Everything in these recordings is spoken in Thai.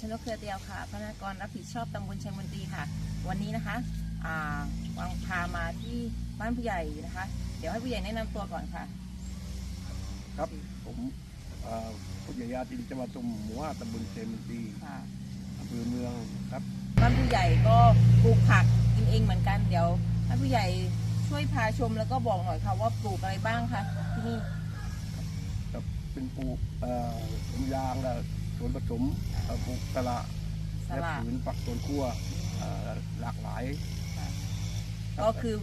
ชนกเครือเดียวค่ะ พนักงานรับผิดชอบตำบลชัยมนตรีค่ะ วันนี้นะคะอ่าวางพามาที่บ้านผู้ใหญ่นะคะ เดี๋ยวให้ผู้ใหญ่แนะนำตัวก่อนค่ะ ครับผมเอ่อผู้ใหญ่ยาตินจังหวัดตุ่มหมู่ว่าตำบลเซมนตรีค่ะ อำเภอเมืองครับบ้านผู้ใหญ่ก็ปลูกผักกินเองเหมือนกัน เดี๋ยวให้ผู้ใหญ่ช่วยพาชมแล้วก็บอกหน่อยค่ะว่าปลูกอะไรบ้างคะที่นี่ กับเป็นปลูกเอ่อสวนยางและ สวนผสมเอ่อปลูกสละสและลัดผืนปักสวนครัวเอ่อหลากหลายค่ะรับก็คือ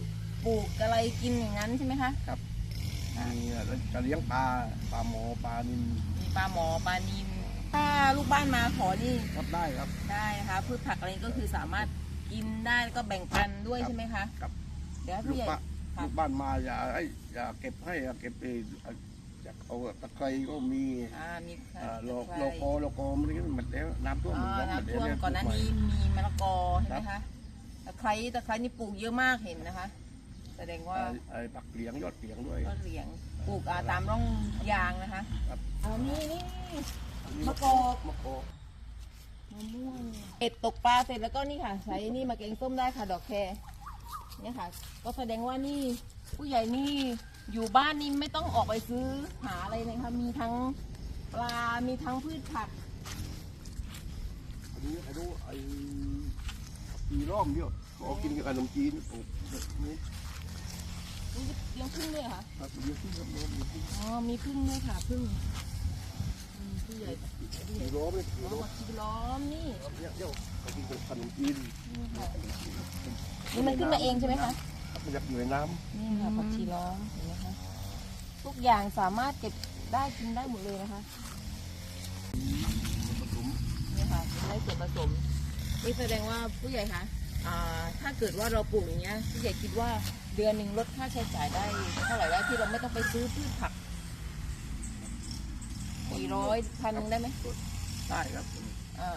ปลูกอะไรกินอย่างนั้นใช่ไหมคะ ครับมีจะเลี้ยงปลาปลาหมอปลานินมีปลาหมอปลานิมถ้าลูกบ้านมาขอนี่ครับได้ครับ ได้นะคะพืชผักอะไรก็คือสามารถกินได้แล้วก็แบ่งปันด้วยครับ ใช่ไหมคะ ครับเดี๋ยวให้ลูผู้กใหญ่ บ้านค่ะ ลูกบ้านมาอย่าให้อย่าเก็บให้อย่าเก็บเอง อยากเอาตะไคร้ก็มีอ่ามีค่ะเอ่อโลตะไคโลร้โกโลโกมันนี่หมดแล้วน้ำท่วมอ๋อมันหมดน้ำแล้ท่วมเยก่อนหน้าปลูใม่นี้มีมะละกอใช่ไหมคะตะไคร้ตะไคร้นี่ปลูกเยอะมากเห็นนะคะ แสดงว่าไอ้ไอ้ปักเหลียงยอดเหลียงด้วยก็เหลียงปลูกอ่าตามร่องยางนะคะครับอ๋อนี่นี่นี่มะกอกมะกอกมะม่วงเอ็ดตกปลาเสร็จแล้วก็นี่ค่ะ ใช้นี่มาแกงส้มได้ค่ะดอกแคร เนี่ยค่ะ ก็แสดงว่านี่ผู้ใหญ่นี่อยู่บ้านนี่ไม่ต้องออกไปซื้อหาอะไรเลยค่ะมีทั้งปลา มีทั้งพืชผัก อันนี้ไอ้ดูไอ้ปีร่อมเยอะขอกินกับขนมจีนปลูกนี่นี่เลี้ยงพึ่งด้วยเหรอค่ะ ครับเยอะขึ้นครับเยอะขึ้นอ๋อ มีพึ่งด้วยค่ะพึ่งอืมผู้ใหญ่ผู้ใหปีญ่ร่อมเนี่ยปีอ๋อร่อมมาคีล้อมนี่เยอะเยอะขอกินกับขนมจีน นี่ค่ะ นี่มันขึ้นมาเองใช่ไหมคะครับมันจากเหนือน้นี่ค่ะผักชีล้อมเห็นไหมคะทุกอย่างสามารถเก็บได้กินได้หมดเลยนะคะำผสมนี่ค่ะเป็นไร่ส่วนผสมนี่แสดงว่าผู้ใหญ่คะอ่าถ้าเกิดว่าเราปลูกอย่างเงี้ยผู้ใหญ่คิดว่าเดือนหนึ่งลดค่าใช้จ่ายได้เท่าไหร่ได้ที่เราไม่ต้องไปซื้อพืชผักสี่ร้อยพันหนึ่งได้ไหมได้ครับอ่า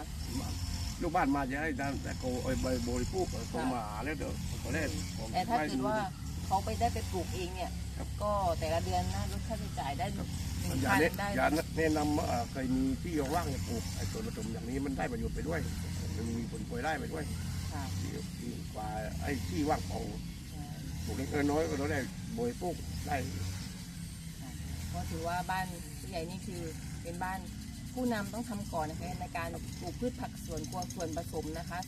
ลูกบ้านมาจะให้ทานแต่โกไอ้ใบบริโภคโตมาหาแล้วเดี๋ยวก็ได้ของแต่ถ้าเกิดว่าเขาไปได้ไปปลูกเองเนี่ยครับก็แต่ละเดือนนะลดค่าใช้จ่ายได้หนึ่งอย่าพันแนะได้อย่าแนะนำว่าเอ่อเคยมีที่ว่างเนี่ยปลูกไอ้ส่วนผสมอย่างนี้มันได้ประโยชน์ไปด้วยมันมีผลพลอยได้ไปด้วยค่ะดีดีกว่าไอ้ที่ว่างเปล่าใช่ปลูกเล็กๆน้อยๆก็เราได้บริโภคได้ก็ถือว่าบ้านผู้ใหญ่นี่คือเป็นบ้าน ผู้นำต้องทำก่อนนะคะในการปลูกพืชผักสวนครัวส่วนผสมนะคะ